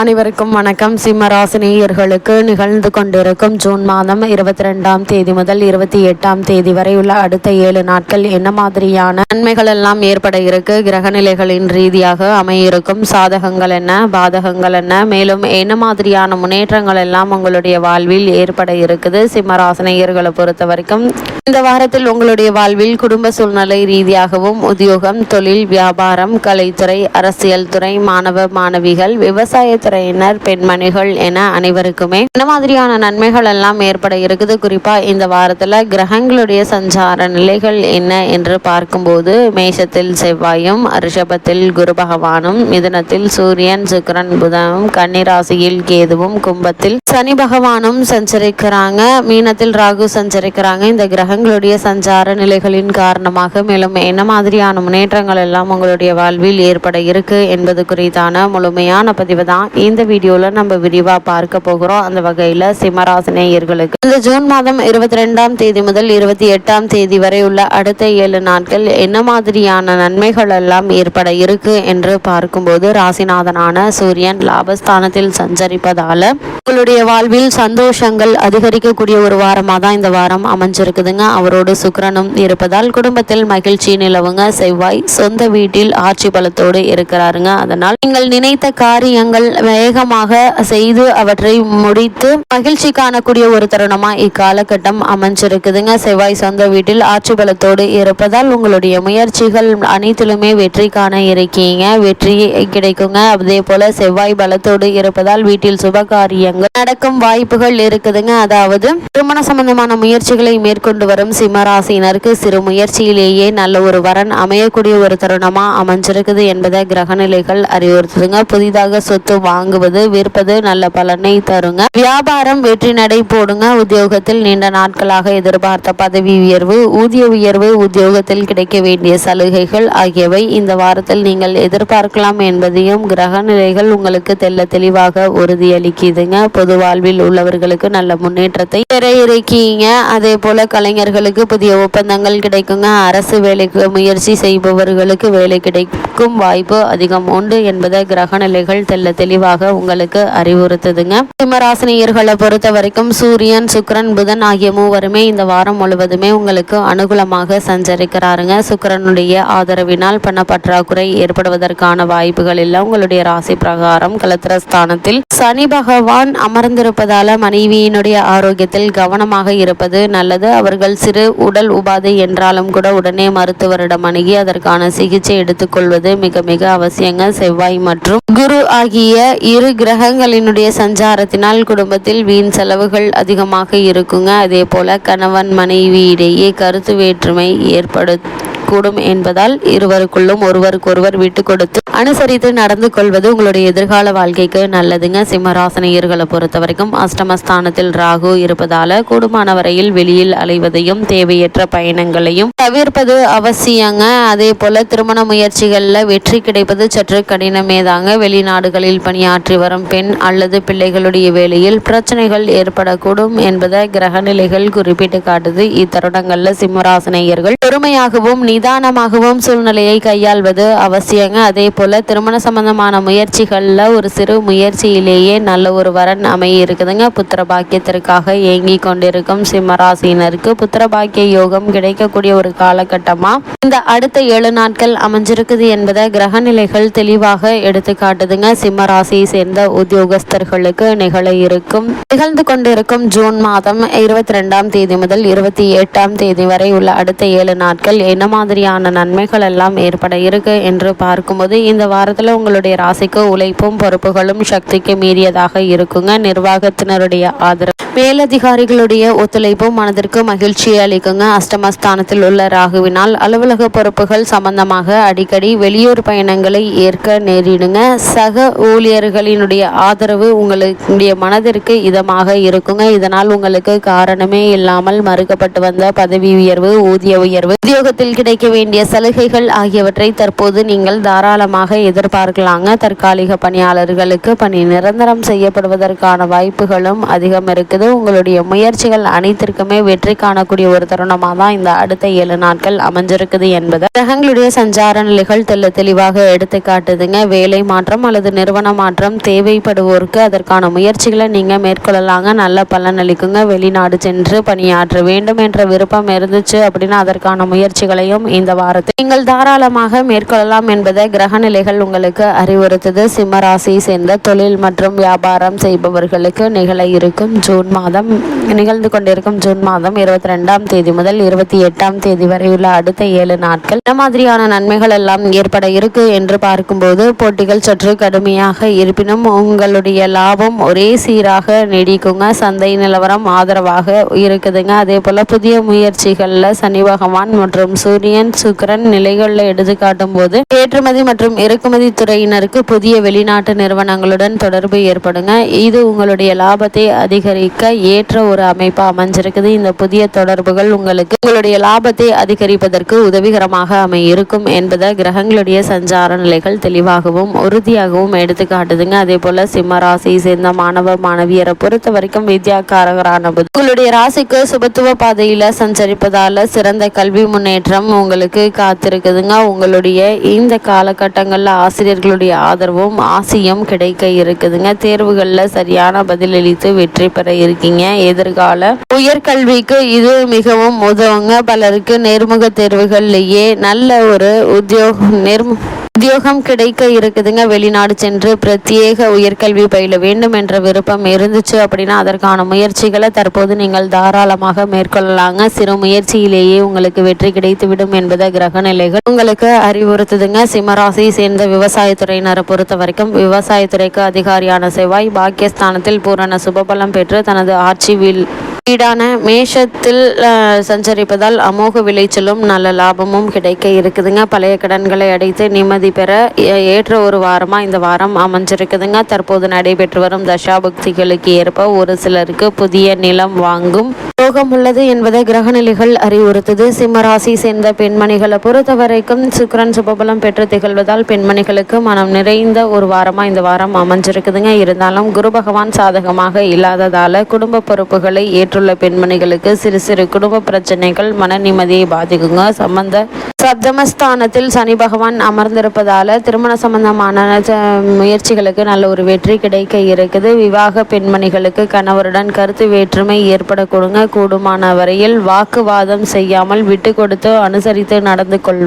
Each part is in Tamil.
அனைவருக்கும் வணக்கம். சிம்மராசினியர்களுக்கு நிகழ்ந்து கொண்டிருக்கும் ஜூன் மாதம் இருபத்தி ரெண்டாம் தேதி முதல் இருபத்தி எட்டாம் தேதி வரை உள்ள அடுத்த ஏழு நாட்கள் என்ன மாதிரியான நன்மைகள் எல்லாம் ஏற்பட இருக்கு? கிரகநிலைகளின் ரீதியாக அமையிருக்கும் சாதகங்கள் என்ன? பாதகங்கள் என்ன? மேலும் என்ன மாதிரியான முன்னேற்றங்கள் எல்லாம் உங்களுடைய வாழ்வில் ஏற்பட இருக்குது? சிம்மராசினியர்களை பொறுத்த வரைக்கும் இந்த வாரத்தில் உங்களுடைய வாழ்வில் குடும்ப சூழ்நிலை ரீதியாகவும் உத்தியோகம் தொழில் வியாபாரம் கலைத்துறை அரசியல் துறை மாணவ மாணவிகள் விவசாய துறையினர் பெண்மணிகள் என அனைவருக்குமே இந்த மாதிரியான நன்மைகள் எல்லாம் ஏற்பட இருக்குது. குறிப்பா இந்த வாரத்துல கிரகங்களுடைய சஞ்சார நிலைகள் என்ன என்று பார்க்கும்போது மேஷத்தில் செவ்வாயும் ரிஷபத்தில் குரு பகவானும் மிதுனத்தில் சூரியன் சுக்கரன் புதனும் கன்னிராசியில் கேதுவும் கும்பத்தில் சனி பகவானும் சஞ்சரிக்கிறாங்க. மீனத்தில் ராகு சஞ்சரிக்கிறாங்க. இந்த கிரகங்களுடைய சஞ்சார நிலைகளின் காரணமாக மேலும் என்ன மாதிரியான முன்னேற்றங்கள் எல்லாம் உங்களுடைய வாழ்வில் ஏற்பட இருக்கு என்பது குறித்தான முழுமையான பதிவு தான் இந்த வீடியோவில் நம்ம விரிவாக பார்க்க போகிறோம். அந்த வகையில் சிம்மராசினியர்களுக்கு இந்த ஜூன் மாதம் இருபத்தி ரெண்டாம் தேதி முதல் இருபத்தி எட்டாம் தேதி வரை உள்ள அடுத்த ஏழு நாட்கள் என்ன மாதிரியான நன்மைகள் எல்லாம் ஏற்பட இருக்கு என்று பார்க்கும்போது ராசிநாதனான சூரியன் லாபஸ்தானத்தில் சஞ்சரிப்பதால உங்களுடைய வாழ்வில் சந்தோஷங்கள் அதிகரிக்கக்கூடிய ஒரு வாரமாக தான் இந்த வாரம் அமைஞ்சிருக்குதுங்க. அவரோடு சுக்கரனும் இருப்பதால் குடும்பத்தில் மகிழ்ச்சி நிலவுங்க. செவ்வாய் சொந்த வீட்டில் ஆட்சி பலத்தோடு இருக்கிறாருங்க. அதனால் நீங்கள் நினைத்த காரியங்கள் வேகமாக செய்து அவற்றை முடித்து மகிழ்ச்சி காணக்கூடிய ஒரு தருணமா இக்காலகட்டம் அமைஞ்சிருக்குதுங்க. செவ்வாய் சொந்த வீட்டில் ஆட்சி பலத்தோடு இருப்பதால் உங்களுடைய முயற்சிகள் அனைத்திலுமே வெற்றி காண இருக்கீங்க. வெற்றி கிடைக்குங்க. அதே போல செவ்வாய் பலத்தோடு இருப்பதால் வீட்டில் சுப காரியங்கள் நடக்கும் வாய்ப்புகள் இருக்குதுங்க. அதாவது திருமண சம்பந்தமான முயற்சிகளை மேற்கொண்டு வரும் சிம்மராசினருக்கு சிறு முயற்சியிலேயே நல்ல ஒரு வரன் அமையக்கூடிய ஒரு தருணமா அமைஞ்சிருக்குது என்பதை கிரகநிலைகள் அறிவுறுத்துதுங்க. புதிதாக சொத்து வாங்குவது விற்பது நல்ல பலனை தருங்க. வியாபாரம் வெற்றி நடை போடுங்க. உத்தியோகத்தில் நீண்ட நாட்களாக எதிர்பார்த்த பதவி உயர்வு ஊதிய உயர்வு உத்தியோகத்தில் கிடைக்க வேண்டிய சலுகைகள் ஆகியவை இந்த வாரத்தில் நீங்கள் எதிர்பார்க்கலாம் என்பதையும் கிரக நிலைகள் உங்களுக்கு தெல்ல தெளிவாக உறுதியளிக்குதுங்க. பொது வாழ்வில் உள்ளவர்களுக்கு நல்ல முன்னேற்றத்தை பெற அதே போல கலைஞர்களுக்கு புதிய ஒப்பந்தங்கள் கிடைக்குங்க. அரசு வேலைக்கு முயற்சி செய்பவர்களுக்கு வேலை கிடைக்கும் வாய்ப்பு அதிகம் உண்டு என்பதை கிரக நிலைகள் தெல்ல தெளிவாக உங்களுக்கு அறிவுறுத்துதுங்க. சிம்மராசினியர்களை பொறுத்த வரைக்கும் சூரியன் சுக்கரன் புதன் ஆகிய மூவருமே இந்த வாரம் முழுவதுமே உங்களுக்கு அனுகூலமாக சஞ்சரிக்கிறாருங்க. சுக்கிரனுடைய ஆதரவினால் பண பற்றாக்குறை ஏற்படுவதற்கான வாய்ப்புகள் இல்லை. உங்களுடைய ராசி பிரகாரம் கலத்திரஸ்தானத்தில் சனி பகவான் அமர்ந்திருப்பதால மனைவியினுடைய ஆரோக்கியத்தில் கவனமாக இருப்பது நல்லது. அவர்கள் சிறு உடல் உபாதை என்றாலும் கூட உடனே மருத்துவரிடம் அணுகி அதற்கான சிகிச்சை எடுத்துக்கொள்வது மிக மிக அவசியங்க. செவ்வாய் மற்றும் குரு ஆகிய இரு கிரகங்களினுடைய சஞ்சாரத்தினால் குடும்பத்தில் வீண் செலவுகள் அதிகமாக இருக்குங்க. அதே போல கணவன் மனைவியிடையே கருத்து வேற்றுமை ஏற்படு கூடும் என்பதால் இருவருக்குள்ளும் ஒருவருக்கொருவர் விட்டு கொடுத்து அனுசரித்து நடந்து கொள்வது உங்களுடைய எதிர்கால வாழ்க்கைக்கு நல்லதுங்க. சிம்மராசனியர்களை பொறுத்த வரைக்கும் அஷ்டமஸ்தானத்தில் ராகு இருப்பதால கூடுமான வரையில் வெளியில் அலைவதையும் தேவையற்ற பயணங்களையும் தவிர்ப்பது அவசியங்க. அதே போல திருமண முயற்சிகளில் வெற்றி கிடைப்பது சற்று கடினமே தாங்க வெளிநாடுகளில் பணியாற்றி வரும் பெண் அல்லது பிள்ளைகளுடைய வேலையில் பிரச்சனைகள் ஏற்படக்கூடும் என்பதை கிரகநிலைகள் குறிப்பிட்டு காட்டுது. இத்தருடங்களில் சிம்மராசனையர்கள் பொறுமையாகவும் நிதானமாகவும் சூழ்நிலையை கையாள்வது அவசியங்க. அதே போல திருமண சம்பந்தமான முயற்சிகளில் ஒரு சிறு முயற்சியிலேயே நல்ல ஒரு வரன் அமைய இருக்குதுங்க. புத்திர பாக்கியத்திற்காக ஏங்கி கொண்டிருக்கும் சிம்மராசினருக்கு புத்திர பாக்கிய யோகம் கிடைக்கக்கூடிய ஒரு காலகட்டமா இந்த அடுத்த ஏழு நாட்கள் அமைஞ்சிருக்குது என்பதை கிரக நிலைகள் தெளிவாக எடுத்து காட்டுதுங்க. சிம்ம ராசியை சேர்ந்த உத்தியோகஸ்தர்களுக்கு நிகழ இருக்கும். நிகழ்ந்து கொண்டிருக்கும் ஜூன் மாதம் இருபத்தி ரெண்டாம் தேதி முதல் இருபத்தி எட்டாம் தேதி வரை உள்ள அடுத்த ஏழு நாட்கள் என்ன மாதிரியான நன்மைகள் எல்லாம் ஏற்பட இருக்கு என்று பார்க்கும்போது இந்த வாரத்தில் உங்களுடைய ராசிக்கு உழைப்பும் பொறுப்புகளும் சக்திக்கு மீறியதாக இருக்குங்க. நிர்வாகத்தினருடைய ஆதரவு மேலதிகாரிகளுடைய ஒத்துழைப்பும் மனதிற்கு மகிழ்ச்சியை அளிக்குங்க. அஷ்டமஸ்தானத்தில் உள்ள ராகுவினால் அலுவலக பொறுப்புகள் சம்பந்தமாக அடிக்கடி வெளியூர் பயணங்களை ஏற்க நேரிடுங்க. சக ஊழியர்களினுடைய ஆதரவு உங்களுடைய மனதிற்கு இதமாக இருக்குங்க. இதனால் உங்களுக்கு காரணமே இல்லாமல் மறுக்கப்பட்டு வந்த பதவி உயர்வு ஊதிய உயர்வு உத்தியோகத்தில் கிடைக்க வேண்டிய சலுகைகள் ஆகியவற்றை தற்போது நீங்கள் தாராளமாக எதிர்பார்க்கலாங்க. தற்காலிக பணியாளர்களுக்கு பணி நிரந்தரம் செய்யப்படுவதற்கான வாய்ப்புகளும் அதிகம் இருக்குது உங்களுடைய முயற்சிகள் அனைத்திற்குமே வெற்றி காணக்கூடிய ஒரு தருணமாக தான் இந்த அடுத்த ஏழு நாட்கள் அமைஞ்சிருக்குது என்பதை கிரகங்களுடைய சஞ்சார நிலைகள் தெல்ல தெளிவாக எடுத்து காட்டுதுங்க. வேலை மாற்றம் அல்லது நிறுவன மாற்றம் தேவைப்படுவோருக்கு அதற்கான முயற்சிகளை நீங்கள் மேற்கொள்ளலாங்க. நல்ல பலன் அளிக்குங்க. வெளிநாடு சென்று பணியாற்ற வேண்டும் என்ற விருப்பம் இருந்துச்சு அப்படின்னா அதற்கான முயற்சிகளையும் இந்த வாரத்தில் நீங்கள் தாராளமாக மேற்கொள்ளலாம் என்பதை கிரக நிலைகள் உங்களுக்கு அறிவுறுத்துது. சிம்மராசியை சேர்ந்த தொழில் மற்றும் வியாபாரம் செய்பவர்களுக்கு நிகழ இருக்கும் ஜூன் மாதம் நிகழ்ந்து கொண்டிருக்கும் ஜூன் மாதம் இருபத்தி ரெண்டாம் தேதி முதல் இருபத்தி எட்டாம் தேதி வரை உள்ள அடுத்த ஏழு நாட்கள் என்ன மாதிரியான நன்மைகள் எல்லாம் ஏற்பட இருக்கு என்று பார்க்கும்போது போட்டிகள் சற்று கடுமையாக இருப்பினும் உங்களுடைய லாபம் ஒரே சீராக நீடிக்குங்க. சந்தை நிலவரம் ஆதரவாக இருக்குதுங்க. அதே போல புதிய முயற்சிகள்ல சனி பகவான் மற்றும் சூரியன் சுக்கரன் நிலைகளில் எடுத்து காட்டும் போது ஏற்றுமதி மற்றும் இறக்குமதி துறையினருக்கு புதிய வெளிநாட்டு நிறுவனங்களுடன் தொடர்பு ஏற்படுங்க. இது உங்களுடைய லாபத்தை அதிகரிக்க ஏற்ற ஒரு அமைப்பு அமைஞ்சிருக்குது. இந்த புதிய தொடர்புகள் உங்களுக்கு உங்களுடைய லாபத்தை அதிகரிப்பதற்கு உதவிகரமாக அமையிருக்கும் என்பதை கிரகங்களுடைய சஞ்சார நிலைகள் தெளிவாகவும் உறுதியாகவும் எடுத்து காட்டுதுங்க அதே போல சிம்ம ராசியை சேர்ந்த மாணவ மாணவியரை பொறுத்த வரைக்கும் வித்யாக்காரகரான உங்களுடைய ராசிக்கு சுபத்துவ பாதையில சஞ்சரிப்பதால சிறந்த கல்வி முன்னேற்றம் உங்களுக்கு காத்திருக்குதுங்க. உங்களுடைய இந்த காலகட்டங்களில் ஆசிரியர்களுடைய ஆதரவும் ஆசையும் கிடைக்க இருக்குதுங்க. தேர்வுகளில் சரியான பதிலளித்து வெற்றி பெற இருக்கீங்க. எதிர்கால உயர்கல்விக்கு இது மிகவும் உதவுங்க. பலருக்கு நேர்முக தேர்வுகள்லேயே நல்ல ஒரு உத்தியோக நேர்மு உத்தியோகம் கிடைக்க இருக்குதுங்க. வெளிநாடு சென்று பிரத்யேக உயர்கல்வி பயில வேண்டும் என்ற விருப்பம் இருந்துச்சு அப்படின்னா அதற்கான முயற்சிகளை தற்போது நீங்கள் தாராளமாக மேற்கொள்ளலாங்க. சிறு முயற்சியிலேயே உங்களுக்கு வெற்றி கிடைத்துவிடும் என்பதை கிரக நிலைகள் உங்களுக்கு அறிவுறுத்துதுங்க. சிம்மராசியை சேர்ந்த விவசாயத்துறையினரை பொறுத்த வரைக்கும் விவசாயத்துறைக்கு அதிகாரியான செவ்வாய் பாக்கியஸ்தானத்தில் பூரண சுபபலம் பெற்று தனது ஆட்சி வில் வீடான மேஷத்தில் சஞ்சரிப்பதால் அமோக விளைச்சலும் நல்ல லாபமும் கிடைக்க இருக்குதுங்க. பழைய கடன்களை அடைத்து நிம்மதி பெற ஏ- ஏற்ற ஒரு வாரமாக இந்த வாரம் அமைஞ்சிருக்குதுங்க. தற்போது நடைபெற்று வரும் தசாபக்திகளுக்கு ஏற்ப ஒரு சிலருக்கு புதிய நிலம் வாங்கும் யோகம் உள்ளது என்பதை கிரகநிலைகள் அறிவுறுத்துது. சிம்மராசி சேர்ந்த பெண்மணிகளை பொறுத்த வரைக்கும் சுபபலம் பெற்று திகழ்வதால் பெண்மணிகளுக்கு மனம் நிறைந்த ஒரு வாரமாக இந்த வாரம் அமைஞ்சிருக்குதுங்க. இருந்தாலும் குரு பகவான் சாதகமாக இல்லாததால் குடும்ப பொறுப்புகளை ஏற்றுள்ள பெண்மணிகளுக்கு சிறு சிறு குடும்ப பிரச்சனைகள் மன நிம்மதியை பாதிக்குங்க. சம்பந்த சப்தமஸ்தானத்தில் சனி பகவான் அமர்ந்திருப்பதால திருமண சம்பந்தமான முயற்சிகளுக்கு நல்ல ஒரு வெற்றி கிடைக்க இருக்குது. விவாக பெண்மணிகளுக்கு கணவருடன் கருத்து வேற்றுமை ஏற்படக்கூடுங்க. கூடுமான வரையில் வாக்குவாதம் செய்யாமல் விட்டு கொடுத்து அனுசரித்து நடந்து கொள்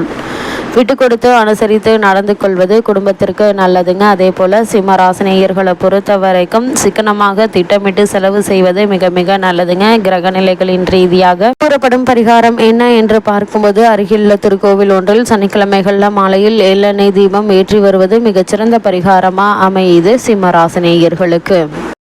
விட்டு கொடுத்து அனுசரித்து நடந்து கொள்வது குடும்பத்திற்கு நல்லதுங்க. அதே போல சிம்மராசினியர்களை பொறுத்த வரைக்கும் சிக்கனமாக திட்டமிட்டு செலவு செய்வது மிக மிக நல்லதுங்க. கிரக நிலைகளின் ரீதியாக கூறப்படும் பரிகாரம் என்ன என்று பார்க்கும்போது அருகிலுள்ள திருக்கோவில் ஒன்றில் சனிக்கிழமைகள்ல மாலையில் எள்ளெண்ணெய் தீபம் ஏற்றி வருவது மிகச்சிறந்த பரிகாரமா அமையுது சிம்மராசினியர்களுக்கு.